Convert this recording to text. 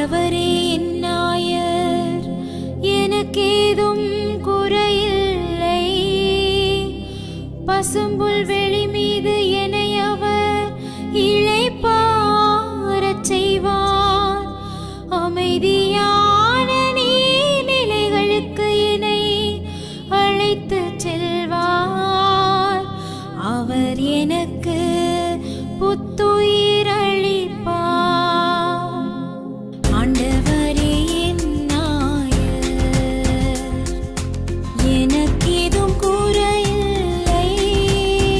ஆண்டவரே எனக்கேதும் குறையில்லை. பசும்புல் வெளி என்னை அவர் இழைப்பாரச் செய்வார். அமைதியான நீர்நிலைகளுக்கு என்னை அழைத்து செல்வார். அவர் எனக்கு புத்து ஏதும் கூற